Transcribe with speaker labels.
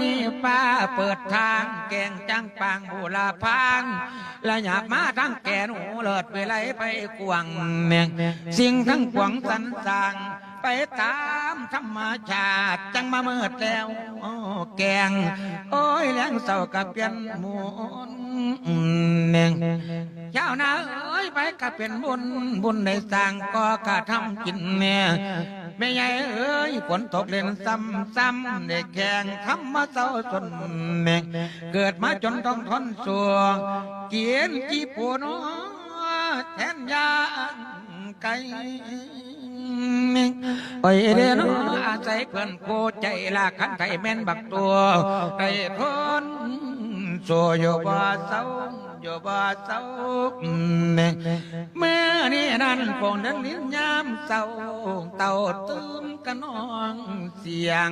Speaker 1: นี้ป้าเปิดทางแกงจังปังบูลาพังและอยากมาทั้งแกหนูเลิศไปไหลไปกวางเมียงสิ่งทั้งปวงสันสร้างไปตามธรรมชาติจังมาเมิดแล้วโอ้แกง โอ้ยแรงเศร้ากับเปลี่ยนหมุนเนียงเจ้านาเอ้ยไปกับเป็นบุญบุญในสร้างก็กระทำกินเนี่ยไม่ใหญ่เอ้ ยฝนตกเล่นซ้ำซ้ำได้แข่งทำมาเศร้าจนเนียงเกิดมาจนต้องทนสัวเกียนจีปูนอแทนยาไก่ไปเรียนอาศัยเพื่อนโคใจลาขันไทยแม่นบักตัวไปทนสัวอยู่บ่เศร้าอยู่บ่เศร้าเมื่อ นี้นั้นคงนั้นลิ้นยามเศร้าเต่าตื้มกันนองเสียง